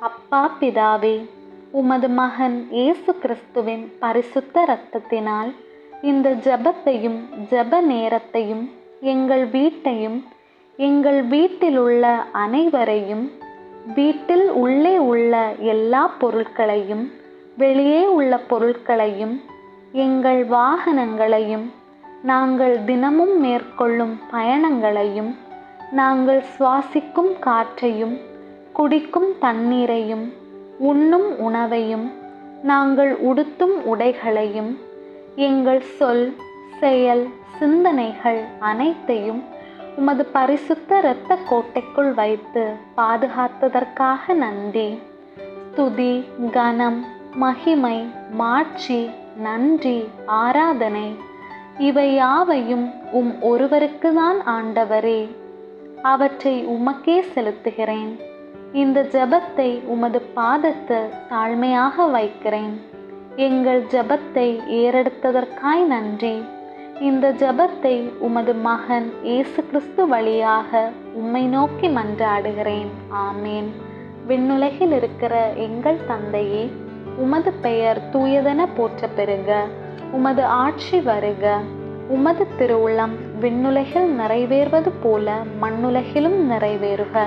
அப்பா பிதாவே உமது மகன் இயேசு கிறிஸ்துவின் பரிசுத்த இரத்தத்தினால் இந்த ஜெபத்தையும் ஜெப நேரத்தையும் எங்கள் வீட்டையும் எங்கள் வீட்டிலுள்ள அனைவரையும் வீட்டில் உள்ளே உள்ள எல்லா பொருட்களையும் வெளியே உள்ள பொருட்களையும் எங்கள் வாகனங்களையும் நாங்கள் தினமும் மேற்கொள்ளும் பயணங்களையும் நாங்கள் சுவாசிக்கும் காற்றையும் குடிக்கும் தண்ணீரையும் உண்ணும் உணவையும் நாங்கள் உடுத்தும் உடைகளையும் எங்கள் சொல் செயல் சிந்தனைகள் அனைத்தையும் உமது பரிசுத்த இரத்த கோட்டைக்குள் வைத்து பாதுகாத்ததற்காக நன்றி. துதி கனம் மகிமை மாட்சி நன்றி ஆராதனை இவை யாவையும் உம் ஒருவருக்கு தான் ஆண்டவரே. அவற்றை உமக்கே செலுத்துகிறேன். இந்த ஜெபத்தை உமது பாதத்தில் தாழ்மையாக வைக்கிறேன். எங்கள் ஜெபத்தை ஏறெடுத்ததற்காய் நன்றி. இந்த ஜெபத்தை உமது மகன் இயேசு கிறிஸ்து வழியாக உம்மை நோக்கி மன்றாடுகிறேன். ஆமேன். விண்ணுலகில் இருக்கிற எங்கள் தந்தையே உமது பெயர் தூயதென போற்ற பெறுக உமது ஆட்சி வருக. உமது திருவுள்ளம் விண்ணுலகில் நிறைவேறுவது போல மண்ணுலகிலும் நிறைவேறுக.